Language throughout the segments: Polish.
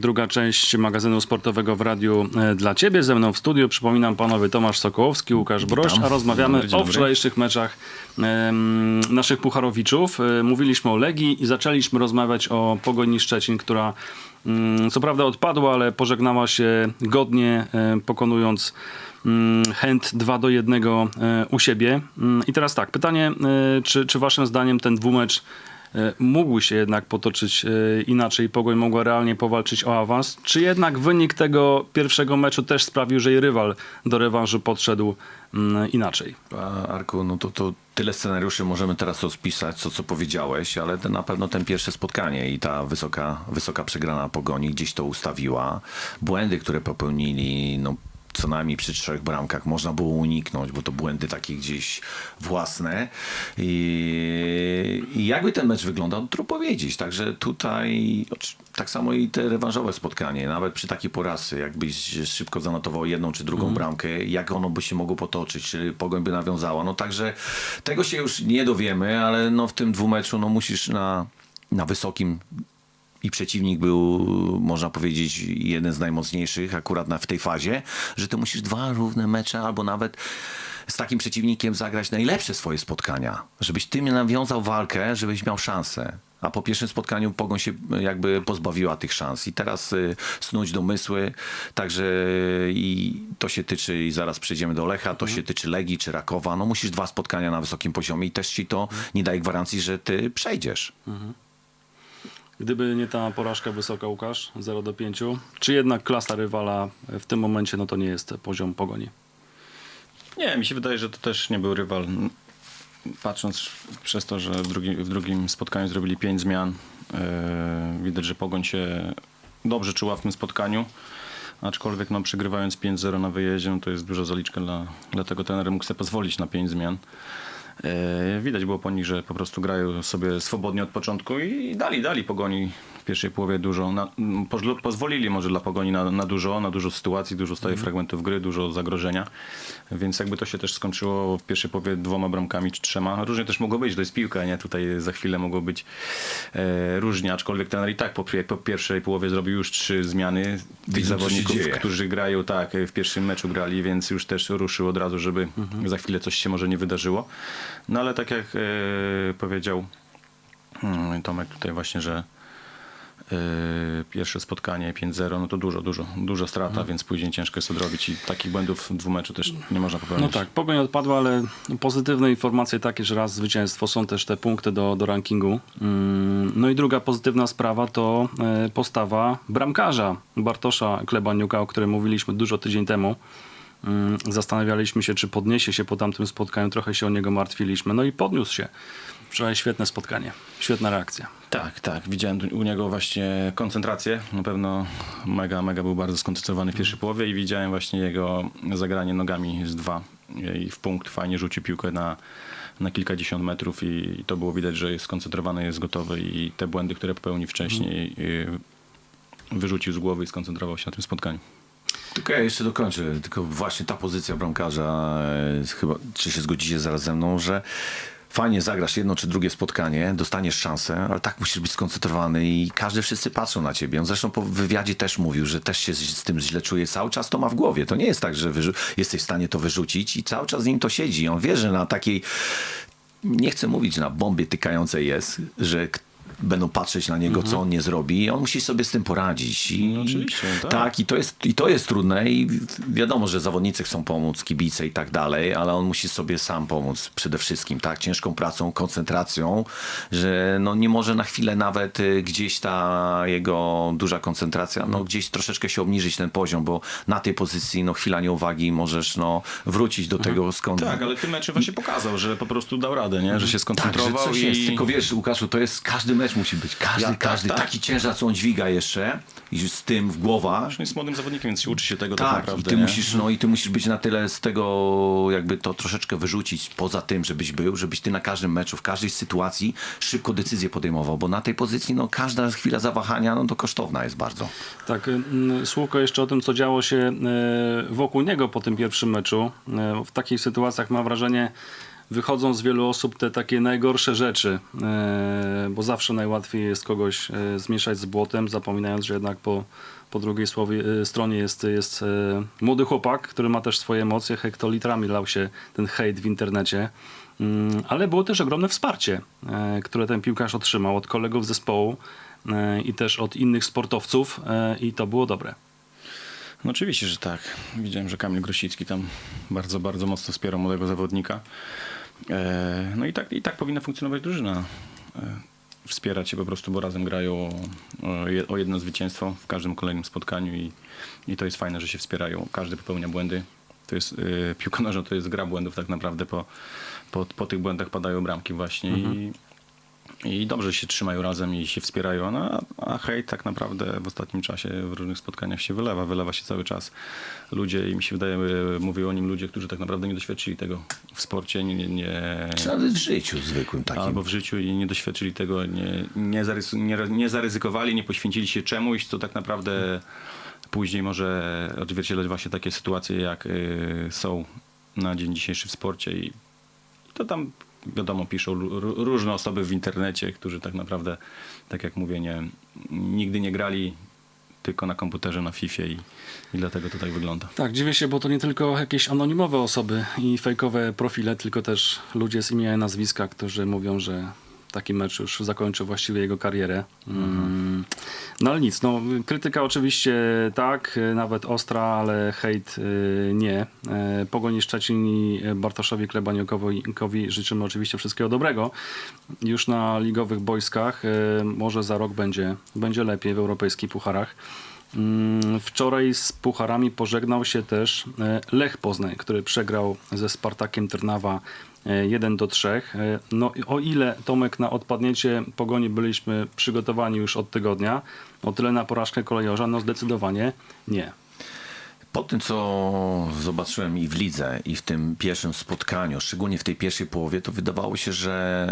Druga część magazynu sportowego w radiu e, dla Ciebie. Ze mną w studiu przypominam panowie Tomasz Sokołowski, Łukasz Broś, a rozmawiamy Dzień o dobry. wczorajszych meczach em, naszych pucharowiczów. E, Mówiliśmy o Legii i zaczęliśmy rozmawiać o Pogoni Szczecin, która mm, co prawda odpadła, ale pożegnała się godnie, e, pokonując mm, Chęt 2 do 1 e, u siebie. Mm, I teraz tak, pytanie, czy, czy waszym zdaniem ten dwumecz mógł się jednak potoczyć e, inaczej, Pogoń mogła realnie powalczyć o awans, czy jednak wynik tego pierwszego meczu też sprawił, że jej rywal do rewanżu podszedł mm, inaczej? Arku, no to, to tyle scenariuszy możemy teraz rozpisać, co, co powiedziałeś, ale na pewno ten pierwsze spotkanie i ta wysoka, wysoka przegrana pogoni gdzieś to ustawiła. Błędy, które popełnili, no co najmniej przy trzech bramkach można było uniknąć, bo to błędy takie gdzieś własne. I, i jakby ten mecz wyglądał, no trudno powiedzieć. Także tutaj tak samo i te rewanżowe spotkanie, nawet przy takiej porazy, jakbyś szybko zanotował jedną czy drugą bramkę, jak ono by się mogło potoczyć, czy Pogoń by nawiązała. No także tego się już nie dowiemy, ale no w tym dwumeczu no musisz na, na wysokim i przeciwnik był, można powiedzieć, jeden z najmocniejszych akurat na, w tej fazie, że ty musisz dwa równe mecze albo nawet z takim przeciwnikiem zagrać najlepsze swoje spotkania, żebyś ty nawiązał walkę, żebyś miał szansę. A po pierwszym spotkaniu Pogoń się jakby pozbawiła tych szans. I teraz y, snuć domysły, także i to się tyczy, i zaraz przejdziemy do Lecha, to się tyczy Legii czy Rakowa. No musisz dwa spotkania na wysokim poziomie i też ci to nie daje gwarancji, że ty przejdziesz. Gdyby nie ta porażka wysoka, Łukasz, 0 do 5, czy jednak klasa rywala w tym momencie, no to nie jest poziom Pogoni? Nie, mi się wydaje, że to też nie był rywal. Patrząc przez to, że w, drugi, w drugim spotkaniu zrobili pięć zmian, yy, widać, że Pogoń się dobrze czuła w tym spotkaniu. Aczkolwiek no, przegrywając 5-0 na wyjeździe, no, to jest duża zaliczka dla, dlatego trener mógł sobie pozwolić na pięć zmian. Yy, Widać było po nich, że po prostu grają sobie swobodnie od początku i dali, dali Pogoni pierwszej połowie dużo. Na, pozwolili może dla Pogoni na, na dużo, na dużo sytuacji, dużo stałych fragmentów gry, dużo zagrożenia. Więc jakby to się też skończyło w pierwszej połowie dwoma bramkami czy trzema. Różnie też mogło być, to jest piłka, nie? Tutaj za chwilę mogło być e, różnie, aczkolwiek trener i tak po, jak po pierwszej połowie zrobił już trzy zmiany tych Widzą, co się zawodników, dzieje. którzy grają tak, w pierwszym meczu grali, więc już też ruszył od razu, żeby za chwilę coś się może nie wydarzyło. No ale tak jak e, powiedział mm, Tomek tutaj właśnie, że pierwsze spotkanie 5-0, no to dużo, dużo, duża strata, więc później ciężko jest odrobić i takich błędów w dwumeczu też nie można No popełnić. tak, Pogoń odpadła, ale pozytywne informacje takie, że raz zwycięstwo są też te punkty do, do rankingu. Mm, No i druga pozytywna sprawa to e, postawa bramkarza Bartosza Klebaniuka, o którym mówiliśmy dużo tydzień temu. Mm, Zastanawialiśmy się, czy podniesie się po tamtym spotkaniu, trochę się o niego martwiliśmy. No i podniósł się. Wczoraj świetne spotkanie, świetna reakcja. Tak, tak. Widziałem u niego właśnie koncentrację. Na pewno mega, mega był bardzo skoncentrowany w pierwszej połowie i widziałem właśnie jego zagranie nogami z dwa i w punkt fajnie rzucił piłkę na, na kilkadziesiąt metrów i to było widać, że jest skoncentrowany, jest gotowy i te błędy, które popełnił wcześniej y, wyrzucił z głowy i skoncentrował się na tym spotkaniu. Tylko ja jeszcze dokończę, tylko właśnie ta pozycja bramkarza, e, chyba, czy się zgodzicie zaraz ze mną, że fajnie zagrasz jedno czy drugie spotkanie, dostaniesz szansę, ale tak musisz być skoncentrowany i każdy, wszyscy patrzą na ciebie. On zresztą po wywiadzie też mówił, że też się z, z tym źle czuje, cały czas to ma w głowie. To nie jest tak, że jesteś w stanie to wyrzucić i cały czas z nim to siedzi. On wie, że na takiej, nie chcę mówić na bombie tykającej jest, że będą patrzeć na niego, co on nie zrobi i on musi sobie z tym poradzić. I, No oczywiście, tak. tak, i to, jest, i to jest trudne i wi- wiadomo, że zawodnicy chcą pomóc, kibice i tak dalej, ale on musi sobie sam pomóc przede wszystkim, tak, ciężką pracą, koncentracją, że no nie może na chwilę nawet y, gdzieś ta jego duża koncentracja, no gdzieś troszeczkę się obniżyć ten poziom, bo na tej pozycji, no chwila nieuwagi możesz, no wrócić do tego skąd... Tak, ale tym meczem właśnie pokazał, że po prostu dał radę, nie? że się Tak, że skoncentrował coś i... jest, tylko wiesz Łukaszu, to jest, każdy mecz musi być, każdy, Ja- tak, każdy, tak. taki ciężar, co on dźwiga jeszcze i z tym w głowa, On jest młodym zawodnikiem, więc się uczy się tego tak, tak, naprawdę. i ty nie? musisz, no i ty musisz być na tyle z tego, jakby to troszeczkę wyrzucić poza tym, żebyś był, żebyś ty na każdym meczu, w każdej sytuacji szybko decyzję podejmował, bo na tej pozycji, no każda chwila zawahania, no to kosztowna jest bardzo. Tak, mm, słówko jeszcze o tym, co działo się e, wokół niego po tym pierwszym meczu. E, W takich sytuacjach mam wrażenie, wychodzą z wielu osób te takie najgorsze rzeczy, e, bo zawsze najłatwiej jest kogoś e, zmieszać z błotem, zapominając, że jednak po, po drugiej słowie, e, stronie jest, jest młody chłopak, który ma też swoje emocje, hektolitrami lał się ten hejt w internecie. Mm, Ale było też ogromne wsparcie, które ten piłkarz otrzymał od kolegów zespołu i też od innych sportowców i to było dobre. No oczywiście, że tak. Widziałem, że Kamil Grosicki tam bardzo, bardzo mocno wspierał młodego zawodnika. E, No i tak, i tak powinna funkcjonować drużyna. E, Wspierać się po prostu, bo razem grają o je- o jedno zwycięstwo w każdym kolejnym spotkaniu i, i to jest fajne, że się wspierają. Każdy popełnia błędy. To jest e, piłka nożna, to jest gra błędów tak naprawdę. Po, po, po tych błędach padają bramki właśnie i, i dobrze się trzymają razem i się wspierają, no, a, hejt tak naprawdę w ostatnim czasie w różnych spotkaniach się wylewa, wylewa się cały czas. Ludzie, i mi się wydaje, e, mówią o nim ludzie, którzy tak naprawdę nie doświadczyli tego w sporcie, nie, nie, nie, Czy nawet w życiu zwykłym takim. albo w życiu i nie doświadczyli tego, nie, nie, zarys- nie, nie zaryzykowali, nie poświęcili się czemuś, co tak naprawdę później może odzwierciedlać właśnie takie sytuacje, jak y, są na dzień dzisiejszy w sporcie i to tam wiadomo piszą ró- różne osoby w internecie, którzy tak naprawdę, tak jak mówię, nie, nigdy nie grali tylko na komputerze, na FIFA i, i dlatego to tak wygląda. Tak, dziwię się, bo to nie tylko jakieś anonimowe osoby i fejkowe profile, tylko też ludzie z imienia i nazwiska, którzy mówią, że taki mecz już zakończy właściwie jego karierę. Mm. No ale nic, no, krytyka oczywiście tak, nawet ostra, ale hejt y, nie. E, Pogoni Szczecin i Bartoszowi Klebaniukowi życzymy oczywiście wszystkiego dobrego. Już na ligowych boiskach, y, może za rok będzie, będzie lepiej w europejskich pucharach. Mm, Wczoraj z pucharami pożegnał się też e, Lech Poznań, który przegrał ze Spartakiem Trnawa e, 1 do 3. E, No o ile Tomek na odpadnięcie pogoni byliśmy przygotowani już od tygodnia, o tyle na porażkę kolejorza no zdecydowanie nie. Po tym, co zobaczyłem i w lidze, i w tym pierwszym spotkaniu, szczególnie w tej pierwszej połowie, to wydawało się, że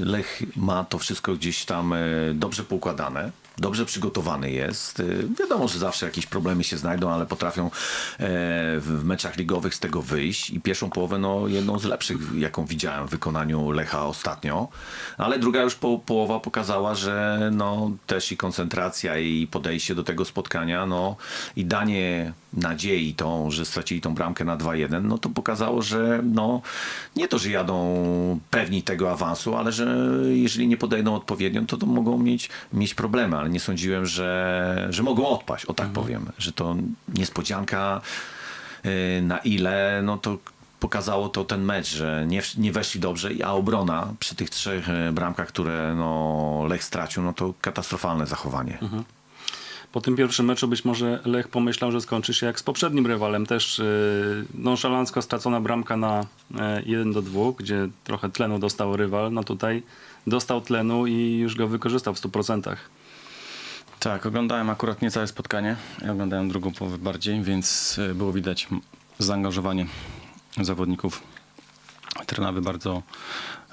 Lech ma to wszystko gdzieś tam e, dobrze poukładane. Dobrze przygotowany jest. E, Wiadomo, że zawsze jakieś problemy się znajdą, ale potrafią e, w meczach ligowych z tego wyjść. I pierwszą połowę, no, jedną z lepszych, jaką widziałem w wykonaniu Lecha ostatnio. Ale druga już po, połowa pokazała, że no, też i koncentracja, i podejście do tego spotkania, no, i danie nadziei tą, że stracili tą bramkę na 2-1, no to pokazało, że no, nie to, że jadą pewni tego awansu, ale że jeżeli nie podejdą odpowiednio, to, to mogą mieć, mieć problemy, ale nie sądziłem, że, że mogą odpaść, o tak powiem, że to niespodzianka yy, na ile, no to pokazało to ten mecz, że nie, nie weszli dobrze, a obrona przy tych trzech e, bramkach, które no, Lech stracił, no to katastrofalne zachowanie. Po tym pierwszym meczu być może Lech pomyślał, że skończy się jak z poprzednim rywalem. Też yy, nonszalancko stracona bramka na e, 1 do 2, gdzie trochę tlenu dostał rywal. No tutaj dostał tlenu i już go wykorzystał w 100%. Tak, oglądałem akurat nie całe spotkanie. Ja oglądałem drugą połowę bardziej, więc e, było widać zaangażowanie zawodników Trnawy bardzo,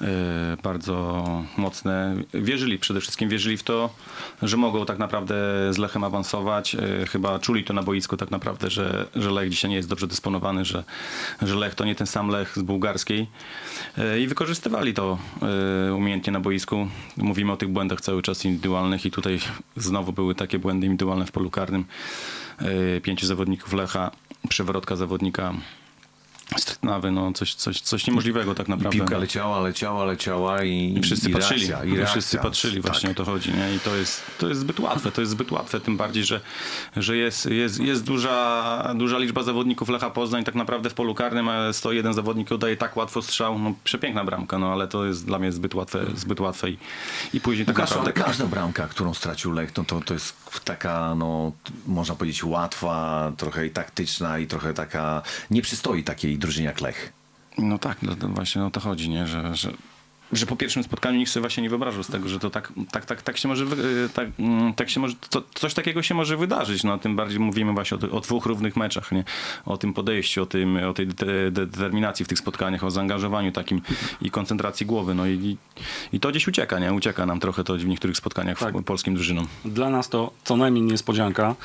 e, bardzo mocne. Wierzyli, przede wszystkim wierzyli w to, że mogą tak naprawdę z Lechem awansować. E, Chyba czuli to na boisku tak naprawdę, że, że Lech dzisiaj nie jest dobrze dysponowany, że, że Lech to nie ten sam Lech z bułgarskiej. E, I wykorzystywali to umiejętnie na boisku. Mówimy o tych błędach cały czas indywidualnych i tutaj znowu były takie błędy indywidualne w polu karnym. Pięciu zawodników Lecha, przewrotka zawodnika z Trnawy, no coś, coś, coś niemożliwego tak I naprawdę. piłka leciała, leciała, leciała i, I wszyscy i patrzyli, reakcja, i i wszyscy reakcja. patrzyli, właśnie Tak. o to chodzi. Nie? I to jest, to jest zbyt łatwe, to jest zbyt łatwe, tym bardziej, że, że jest, jest, jest duża, duża liczba zawodników Lecha Poznań, tak naprawdę w polu karnym a 101 zawodnik oddaje tak łatwo strzał, no przepiękna bramka, no ale to jest dla mnie zbyt łatwe, zbyt łatwe i, i później tak Łukasz, ale naprawdę... każda bramka, którą stracił Lech, no to, to jest taka, no, można powiedzieć, łatwa, trochę i taktyczna i trochę taka, nie przystoi takiej drużynie jak Lech. No tak, no, to właśnie o to chodzi, nie? Że, że, że po pierwszym spotkaniu nikt sobie właśnie nie wyobrażał z tego, że to tak, tak, tak, tak się może, wy- y, tak, mm, tak się może, to, coś takiego się może wydarzyć, no tym bardziej mówimy właśnie o, o dwóch równych meczach, nie? O tym podejściu, o, tym, o tej de, de, determinacji w tych spotkaniach, o zaangażowaniu takim i koncentracji głowy, no i, i to gdzieś ucieka, nie? Ucieka nam trochę to w niektórych spotkaniach Tak. w polskim drużynom. Dla nas to co najmniej niespodzianka.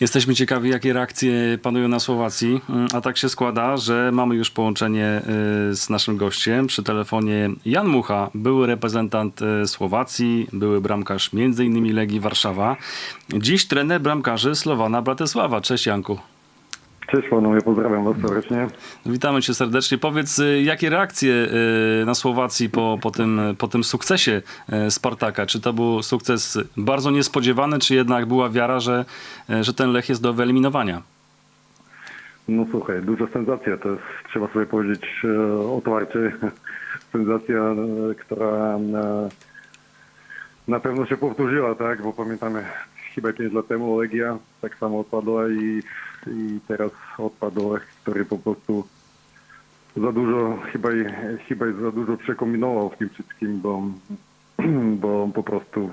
Jesteśmy ciekawi, jakie reakcje panują na Słowacji, Mm, a tak się składa, że mamy już połączenie y, z naszym gościem przy telefonie Jan Mucha, były reprezentant y, Słowacji, były bramkarz m.in. Legii Warszawa, dziś trener bramkarzy Slowana Bratysława. Cześć Janku. Cześć panowie, pozdrawiam was serdecznie. Witamy cię serdecznie. Powiedz, y, jakie reakcje y, na Słowacji po, po, tym, po tym sukcesie y, Spartaka? Czy to był sukces bardzo niespodziewany, czy jednak była wiara, że, że ten Lech jest do wyeliminowania? No słuchaj, duża sensacja, to jest, trzeba sobie powiedzieć otwarcie, sensacja, która na pewno się powtórzyła, tak, bo pamiętamy chyba 5 lat temu Legia tak samo odpadła i, i teraz odpadł Lech, który po prostu za dużo, chyba, chyba za dużo przekombinował w tym wszystkim, bo, bo po prostu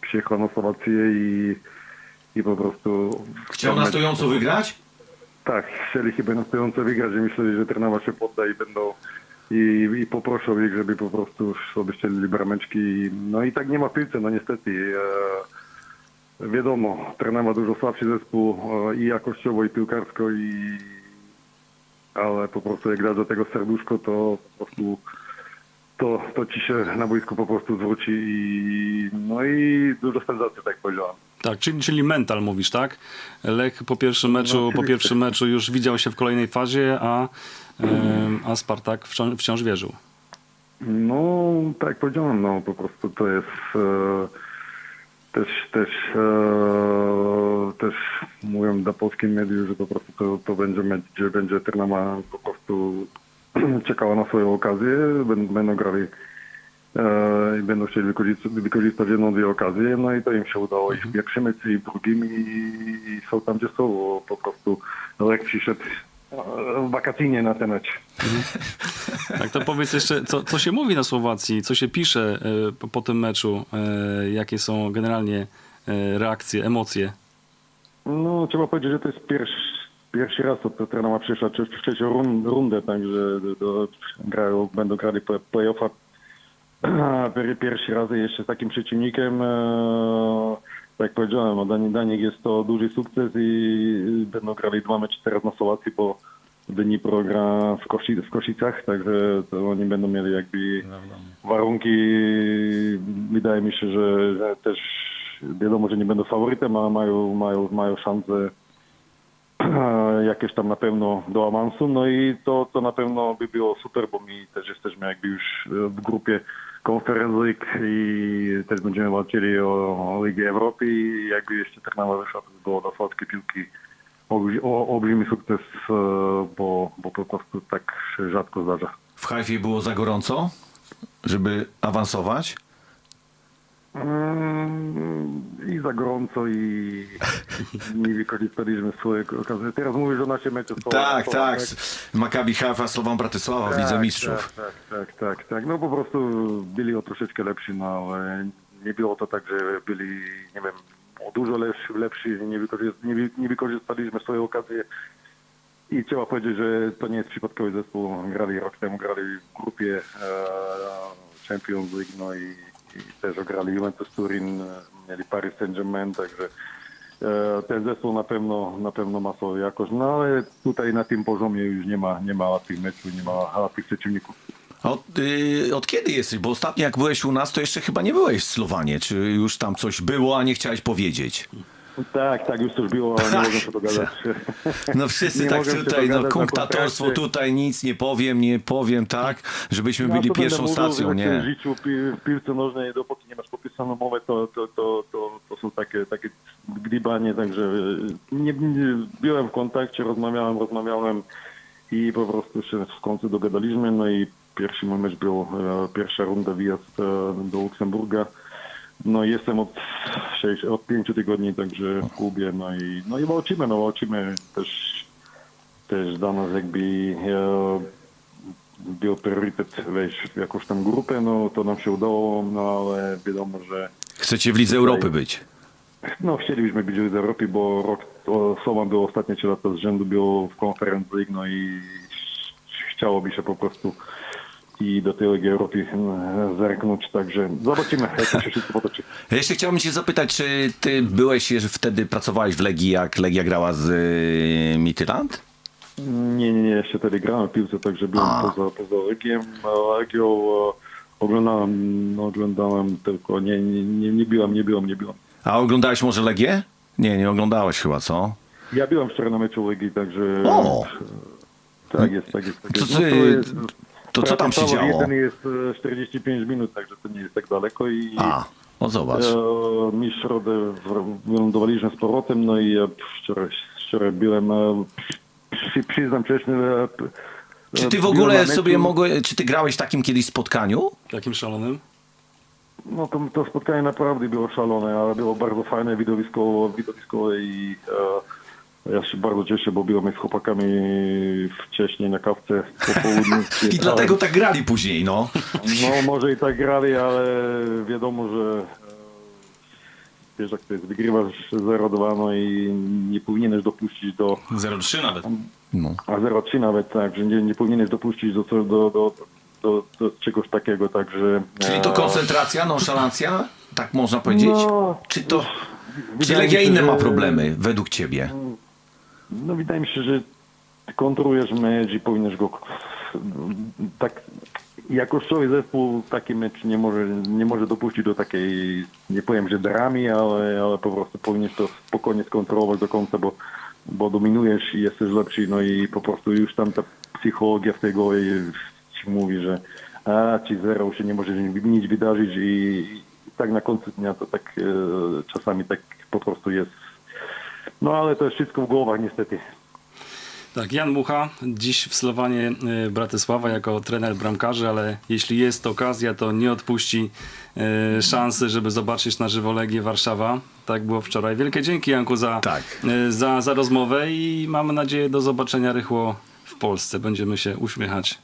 przyjechał na Słowację i, i po prostu... Chciał na stojąco wygrać? Tak, chcieli chyba na stojąco wygrać i myśleli, że trener się podda i będą i, i poproszą ich, żeby po prostu ścielili brameczki. No i tak nie ma w piłce, no niestety. E, wiadomo, trener ma dużo słabszy zespół e, i jakościowo, i piłkarsko, i ale po prostu jak dasz do tego serduszko, to po prostu to, to ci się na boisku po prostu zwróci i no i dużo sensacji, tak powiedziałem. Tak, czyli, czyli mental mówisz, tak? Lech po pierwszym meczu, po oczywiście. pierwszym meczu już widział się w kolejnej fazie, a, a Spartak wciąż, wciąż wierzył. No, tak jak powiedziałem, no po prostu to jest e, też, też, e, też mówią na polskim mediu, że po prostu to, to będzie mecz, gdzie będzie Ternama po prostu czekała na swoją okazję, będą, będą grali e, i będą chcieli wykorzystać, wykorzystać jedną, dwie okazje, no i to im się udało i w pierwszym meczu i w drugim i, i są tam, gdzie są, bo po prostu Lech przyszedł e, wakacyjnie na ten mecz. Tak, to powiedz jeszcze, co, co się mówi na Słowacji, co się pisze y, po, po tym meczu, y, jakie są generalnie y, reakcje, emocje? No, trzeba powiedzieć, że to jest pierwszy, pierwszy raz od trenera przyszła czy w trzecią run, rundę, także do, grają, będą grali play- play-offa Pier- pierwszy raz jeszcze z takim przeciwnikiem. E, tak jak powiedziałem, no, nich- dla nich jest to duży sukces i będą grali dwa mecze teraz na Słowacji, bo Dnipro gra w, Kosi, w Koszicach, także to oni będą mieli jakby warunki. Wydaje mi się, że, że też wiadomo, że nie będą faworytem, ale mają, mają, mają szansę jakieś tam na pewno do awansu, no i to, to na pewno by było super, bo my też jesteśmy jakby już w grupie Conference League i też będziemy walczyli o, Ligę Europy jakby jeszcze Trnava wyszła, to by było dla piłki olbrzymi sukces, e, bo, bo po prostu tak się rzadko zdarza. W Hajfie było za gorąco, żeby awansować? Mm, I za gorąco i nie wykorzystaliśmy swojego okazji. Teraz mówisz o naszym meczu. z Tak, Słowacją, tak. Maccabi Haifa, Slovan Bratysława, Tak, widzę mistrzów. Tak, tak, tak, tak, tak. No po prostu byli o troszeczkę lepsi, no ale nie było to tak, że byli, nie wiem, o dużo lepsi, lepsi nie, wykorzyst, nie, wy- nie wykorzystaliśmy swojej okazji. I trzeba powiedzieć, że to nie jest przypadkowy zespół. Grali rok temu, grali w grupie e, Champions League, no i też grali Juventus Turin, e, mieli Paris Saint-Germain, także e, ten zespół na pewno, na pewno ma swoją jakość, no ale tutaj na tym poziomie już nie ma, nie ma łatwych meczów, nie ma łatwych przeciwników. Od, y, od kiedy jesteś? Bo ostatnio jak byłeś u nas, to jeszcze chyba nie byłeś w Slowanie. Czy już tam coś było, a nie chciałeś powiedzieć? Tak, tak, już coś było, ale nie mogę się dogadać. No wszyscy Nie tak mogę się tutaj, no dogadać na tutaj nic nie powiem, nie powiem, tak? Żebyśmy No, byli to będę pierwszą mówił, stacją, że nie? W życiu pi, w piłce nożnej, dopóki nie masz podpisaną umowę, to, to, to, to, to są takie, takie gdybanie, także e, nie, nie, byłem w kontakcie, rozmawiałem, rozmawiałem i po prostu się w końcu dogadaliśmy, no i pierwszy mój mecz był, e, pierwsza runda wyjazd e, do Luksemburga. No jestem od, sześć, od pięciu tygodni także w klubie, no i, no i walczymy, no walczymy też, też dla nas jakby e, był priorytet wejść w jakąś tam grupę, no to nam się udało, no ale wiadomo, że Chcecie w Lidze Europy być. no chcielibyśmy być w Europie, bo rok Soma było ostatnie 3 lata z rzędu, było w Conference League, no i chciałoby się po prostu i do tej Ligi Europy e, zerknąć, także zobaczymy, jak to się wszystko potoczy. Jeszcze chciałbym cię zapytać, czy ty byłeś, wtedy pracowałeś w Legii, jak Legia grała z y, Midtjylland? Nie, nie, nie, jeszcze wtedy grałem w piłce, także byłem poza, poza Legiem. Legią e, oglądałem, no, oglądałem tylko, nie, nie, nie, nie byłem, nie byłem, nie byłem. A oglądałeś może Legię? Nie, nie oglądałeś chyba, co? Ja byłem wczoraj na meczu Legii, także... O! Tak jest, tak jest. Tak To jest. ty- jest to co tam się Prawie działo? Jeden jest e, 45 minut, także to nie jest tak daleko i... A, no zobacz. E, mi środę w- wylądowaliśmy z powrotem, no i ja wczoraj, wczoraj byłem, e, przy, przyznam wcześniej, e, Czy ty w byłem ogóle meczu. sobie mogłeś, czy ty grałeś w takim kiedyś spotkaniu? Takim szalonym? No to, to spotkanie naprawdę było szalone, ale było bardzo fajne widowisko, widowisko i e, ja się bardzo cieszę, bo byłem z chłopakami wcześniej na kawce po południu. I dlatego tak grali później, no. No może i tak grali, ale wiadomo, że e, wiesz jak to jest, wygrywasz 0-2 no i nie powinieneś dopuścić do 0-3 nawet. no. a 0-3 nawet, tak, że nie, nie powinieneś dopuścić do, do, do, do, do, do czegoś takiego, także... Czyli to e, koncentracja, nonszalancja? Tak można powiedzieć? No, czy to... Czy Legia inne ma problemy, według ciebie? No wydaje mi się, że kontrolujesz mecz i powinieneś go tak jakościowy zespół taki mecz nie może, nie może dopuścić do takiej, nie powiem, że dramy, ale, ale po prostu powinieneś to spokojnie skontrolować do końca, bo, bo dominujesz i jesteś lepszy, no i po prostu już tam ta psychologia w tej głowie ci mówi, że a, ci zero się nie może nic wydarzyć i, i tak na końcu dnia to tak e, czasami tak po prostu jest. No ale to jest wszystko w głowach niestety. Tak, Jan Mucha, dziś w Slowanie y, Bratysława jako trener bramkarzy, ale jeśli jest okazja, to nie odpuści y, szansy, żeby zobaczyć na żywo Legię Warszawa. Tak było wczoraj. Wielkie dzięki Janku za, Tak. y, za, za rozmowę i mamy nadzieję do zobaczenia rychło w Polsce. Będziemy się uśmiechać.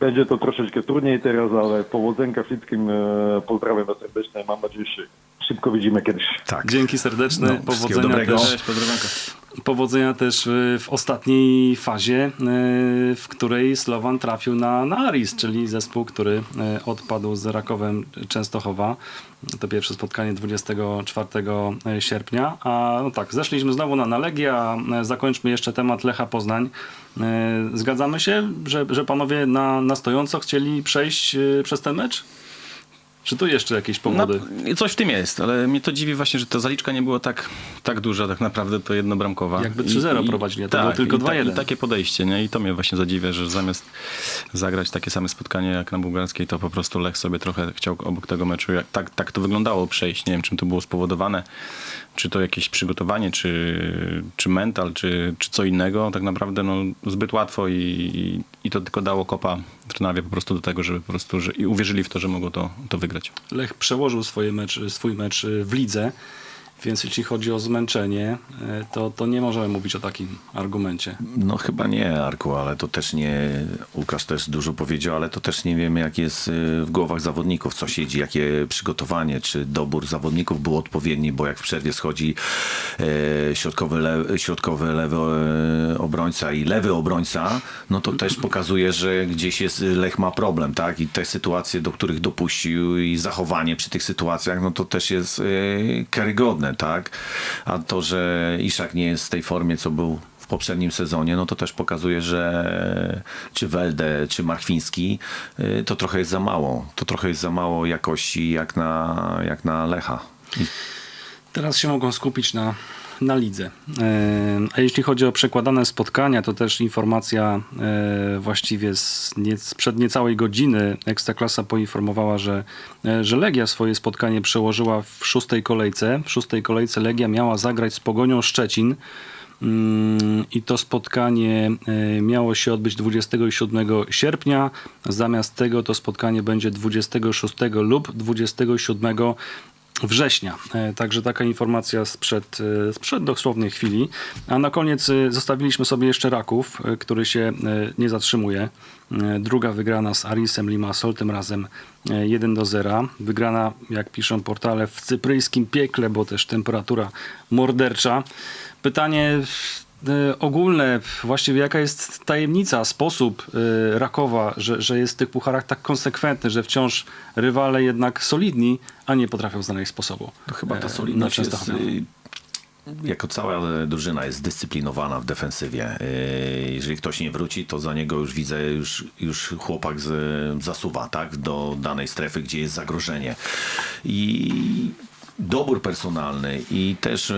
Będzie to troszeczkę trudniej teraz, ale powodzenka wszystkim. e, Pozdrawiam Was serdecznie. Mam nadzieję, że szybko widzimy kiedyś. Tak. Dzięki serdeczne, No, powodzenia dobrego. też. Cześć, pozdrowionka. Powodzenia też y, w ostatniej fazie, y, w której Slovan trafił na, na Aris, czyli zespół, który y, odpadł z Rakowem Częstochowa. To pierwsze spotkanie 24 sierpnia. A no tak, zeszliśmy znowu na, na a zakończmy jeszcze temat Lecha Poznań. Zgadzamy się, że, że panowie na, na stojąco chcieli przejść przez ten mecz? Czy tu jeszcze jakieś No, powody? coś w tym jest, ale mnie to dziwi właśnie, że ta zaliczka nie była tak, tak duża, tak naprawdę to jednobramkowa. Jakby I- 3-0 i- prowadzili, a to tak, było tylko i, ta, 2-1. I takie podejście, nie? I to mnie właśnie zadziwia, że zamiast zagrać takie same spotkanie jak na bułgarskiej, to po prostu Lech sobie trochę chciał obok tego meczu, jak, tak, tak to wyglądało przejść. Nie wiem, czym to było spowodowane, czy to jakieś przygotowanie, czy, czy mental, czy, czy co innego. Tak naprawdę no, zbyt łatwo i, i, to tylko dało kopa Trnawie po prostu do tego, żeby po prostu, że, i uwierzyli w to, że mogą to, to wygrać. Lech przełożył swoje mecz, swój mecz y, w lidze, więc jeśli chodzi o zmęczenie, y, to, to nie możemy mówić o takim argumencie. No chyba nie, Arku, ale to też nie, Łukasz też dużo powiedział, ale to też nie wiemy, jak jest y, w głowach zawodników, co siedzi, jakie przygotowanie, czy dobór zawodników był odpowiedni, bo jak w przerwie schodzi e, środkowy, środkowy lewy e, obrońca i lewy obrońca, no to też pokazuje, że gdzieś jest, Lech ma problem, tak? I te sytuacje, do których dopuścił i zachowanie przy tych sytuacjach, no to też jest e, tak? A to, że Iszak nie jest w tej formie, co był w poprzednim sezonie, no to też pokazuje, że czy Welde, czy Marchwiński, y, to trochę jest za mało. To trochę jest za mało jakości jak na, jak na Lecha. Teraz się mogą skupić na, na lidze. E, A jeśli chodzi o przekładane spotkania, to też informacja e, właściwie sprzed niecałej godziny Ekstraklasa poinformowała, że, e, że Legia swoje spotkanie przełożyła w szóstej kolejce. W szóstej kolejce Legia miała zagrać z Pogonią Szczecin. Mm, I to spotkanie miało się odbyć 27 sierpnia. Zamiast tego to spotkanie będzie 26 lub 27 września. E, Także taka informacja sprzed, e, sprzed dosłownej chwili. A na koniec e, zostawiliśmy sobie jeszcze Raków, który się nie zatrzymuje. Druga wygrana z Arisem Limassol, tym razem e, 1 do 0. Wygrana, jak piszą portale, w cypryjskim piekle, bo też temperatura mordercza. Pytanie ogólne, właściwie jaka jest tajemnica, sposób e, Rakowa, że, że jest w tych pucharach tak konsekwentny, że wciąż rywale jednak solidni, a nie potrafią znaleźć sposobu. To chyba e, ta na solidność jest, jako cała drużyna jest zdyscyplinowana w defensywie. Jeżeli ktoś nie wróci, to za niego już widzę, już, już chłopak z, zasuwa tak, do danej strefy, gdzie jest zagrożenie. I dobór personalny i też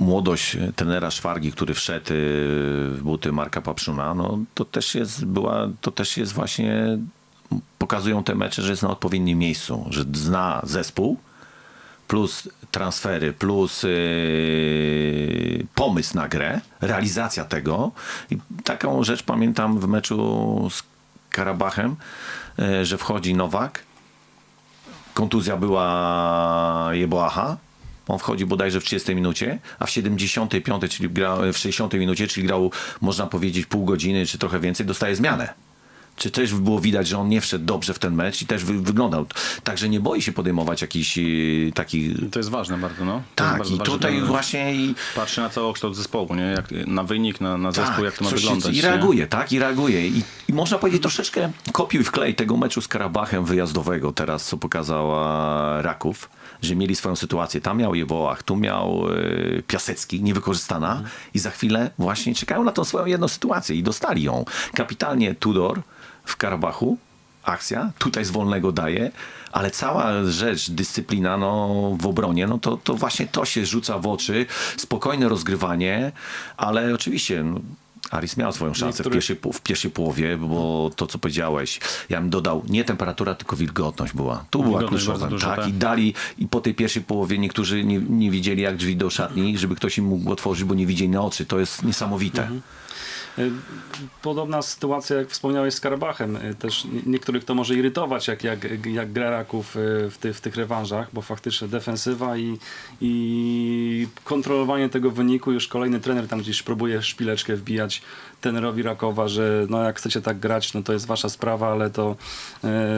młodość trenera Szwargi, który wszedł y, w buty Marka Papszuna, no to też jest, była, to też jest właśnie pokazują te mecze, że jest na odpowiednim miejscu, że zna zespół, plus transfery, plus yy, pomysł na grę, realizacja tego. I taką rzecz pamiętam w meczu z Karabachem, yy, że wchodzi Nowak, kontuzja była Jeboacha, on wchodzi bodajże w 30 minucie, a w 75, czyli gra, w 60 minucie, czyli grał, można powiedzieć, pół godziny czy trochę więcej, dostaje zmianę. Czy też było widać, że on nie wszedł dobrze w ten mecz i też wy, wyglądał. Także nie boi się podejmować jakichś yy, takich. To jest ważne bardzo, no. To Tak, bardzo i ważny tutaj właśnie i, Patrzy na całokształt zespołu, nie? Jak, na wynik, na, na zespół, tak, jak to ma wyglądać. I nie? reaguje, tak? I reaguje. I, I można powiedzieć troszeczkę kopiuj w klej tego meczu z Karabachem wyjazdowego teraz, co pokazała Raków, że mieli swoją sytuację. Tam miał Jewołach, tu miał e, Piasecki, niewykorzystana. I za chwilę właśnie czekają na tą swoją jedną sytuację. I dostali ją. Kapitalnie Tudor w Karabachu, akcja, tutaj z wolnego daje, ale cała rzecz, dyscyplina no, w obronie, no to, to właśnie to się rzuca w oczy, spokojne rozgrywanie, ale oczywiście no, Aris miał swoją szansę w, Niektóre- pierwszej, w pierwszej połowie, bo to, co powiedziałeś, ja bym dodał, nie temperatura, tylko wilgotność była. Tu była kluczowa. duża, Tak, tak. i dali, i po tej pierwszej połowie niektórzy nie, nie widzieli, jak drzwi do szatni, żeby ktoś im mógł otworzyć, bo nie widzieli na oczy. To jest niesamowite. Y, Podobna sytuacja, jak wspomniałeś z Karabachem. Y, Też nie- niektórych to może irytować, jak, jak, jak gra Raków y, w, ty, w tych rewanżach, bo faktycznie defensywa i, i kontrolowanie tego wyniku. Już kolejny trener tam gdzieś próbuje szpileczkę wbijać trenerowi Rakowa, że no jak chcecie tak grać, no to jest wasza sprawa, ale to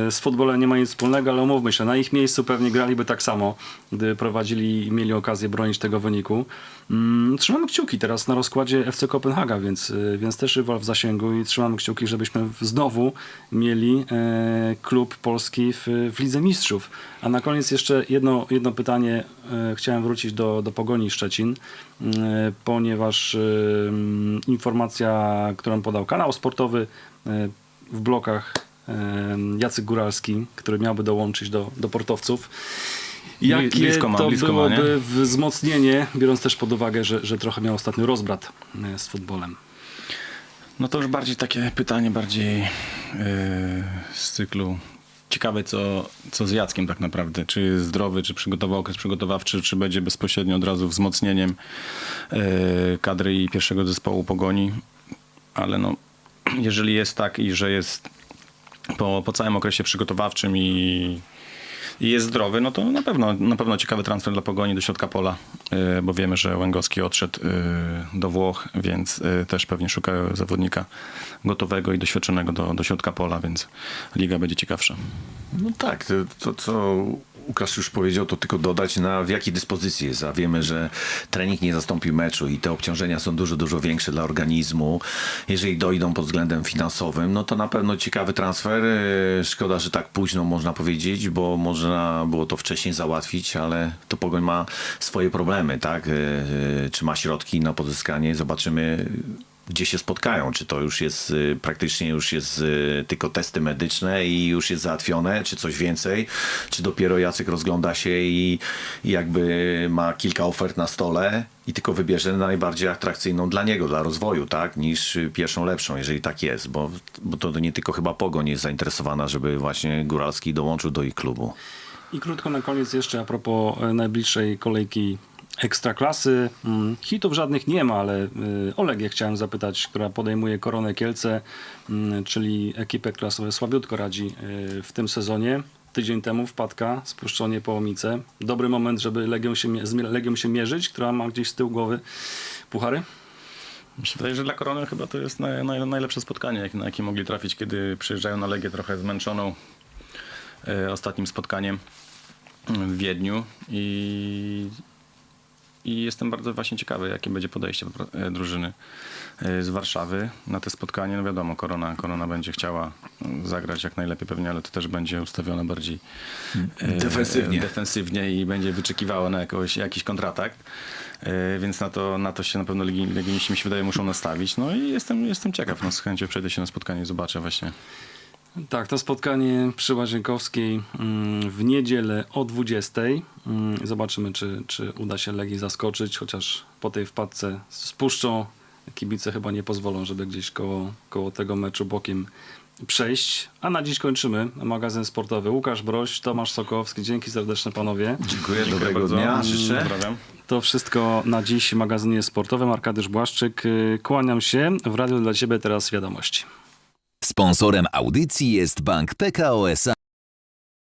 y, z futbolem nie ma nic wspólnego, ale umówmy się, na ich miejscu pewnie graliby tak samo, gdy prowadzili i mieli okazję bronić tego wyniku. Mm, trzymamy kciuki teraz na rozkładzie FC Kopenhaga, więc, y, więc też rywal w zasięgu i trzymamy kciuki, żebyśmy znowu mieli e, klub polski w, w Lidze Mistrzów. A na koniec jeszcze jedno, jedno pytanie. E, chciałem wrócić do, do Pogoni Szczecin, ponieważ e, mm, informacja, którą podał kanał sportowy w blokach Jacek Góralski, który miałby dołączyć do, do portowców. Jakie blisko ma, to blisko ma, nie? byłoby wzmocnienie, biorąc też pod uwagę, że, że trochę miał ostatnio rozbrat e, z futbolem. No to już bardziej takie pytanie, bardziej yy, z cyklu. Ciekawe, co, co z Jackiem tak naprawdę. Czy jest zdrowy, czy przygotował okres przygotowawczy, czy będzie bezpośrednio od razu wzmocnieniem yy, kadry i pierwszego zespołu pogoni. Ale no, jeżeli jest tak i że jest po, po całym okresie przygotowawczym i, i jest zdrowy, no to na pewno, na pewno ciekawy transfer dla Pogoni do środka pola, yy, bo wiemy, że Łęgowski odszedł yy, do Włoch, więc yy, też pewnie szukają zawodnika gotowego i doświadczonego do, do środka pola, więc liga będzie ciekawsza. No tak, to co Łukasz już powiedział, to tylko dodać na w jakiej dyspozycji jest. A wiemy, że trening nie zastąpi meczu i te obciążenia są dużo, dużo większe dla organizmu. Jeżeli dojdą pod względem finansowym, no to na pewno ciekawy transfer. E, Szkoda, że tak późno można powiedzieć, bo można było to wcześniej załatwić, ale to Pogoń ma swoje problemy, tak? E, e, Czy ma środki na pozyskanie? Zobaczymy gdzie się spotkają. Czy to już jest y, praktycznie już jest y, tylko testy medyczne i już jest załatwione, czy coś więcej, czy dopiero Jacek rozgląda się i, jakby ma kilka ofert na stole i tylko wybierze najbardziej atrakcyjną dla niego, dla rozwoju, tak, niż pierwszą lepszą, jeżeli tak jest, bo, bo to nie tylko chyba Pogoń jest zainteresowana, żeby właśnie Góralski dołączył do ich klubu. I krótko na koniec jeszcze a propos e, najbliższej kolejki Ekstraklasy. Mm, Hitów żadnych nie ma, ale y, o Legię chciałem zapytać, która podejmuje Koronę Kielce, mm, czyli ekipę, sobie słabiutko radzi y, w tym sezonie. Tydzień temu wpadka, spuszczenie połomice. Dobry moment, żeby Legią się, z Legią się mierzyć, która ma gdzieś z tyłu głowy puchary. Wydaje, że dla Korony chyba to jest naj, naj, najlepsze spotkanie, na jakie mogli trafić, kiedy przyjeżdżają na Legię trochę zmęczoną e, ostatnim spotkaniem w Wiedniu i i jestem bardzo właśnie ciekawy, jakie będzie podejście e, drużyny e, z Warszawy na to spotkanie. No wiadomo, Korona, Korona będzie chciała mm, zagrać jak najlepiej pewnie, ale to też będzie ustawione bardziej e, Defensywnie. defensywnie i będzie wyczekiwało na jakoś, jakiś kontratak. E, Więc na to, na to się na pewno legi- leginiści mi się wydaje muszą nastawić. No i jestem, jestem ciekaw. No, z chęcią przejdę się na spotkanie i zobaczę właśnie. Tak, to spotkanie przy Łazienkowskiej mm, w niedzielę o 20. Mm, Zobaczymy, czy, czy uda się Legii zaskoczyć, chociaż po tej wpadce z Puszczą kibice chyba nie pozwolą, żeby gdzieś koło, koło tego meczu bokiem przejść. A na dziś kończymy magazyn sportowy. Łukasz Broś, Tomasz Sokowski. Dzięki serdeczne panowie. Dziękuję, Dziękuję dobrego bardzo. dnia, życzę. Pozdrawiam. To wszystko na dziś w magazynie sportowym. Arkadiusz Błaszczyk. y, Kłaniam się. W radiu dla ciebie teraz wiadomości. Sponsorem audycji jest Bank PKO SA.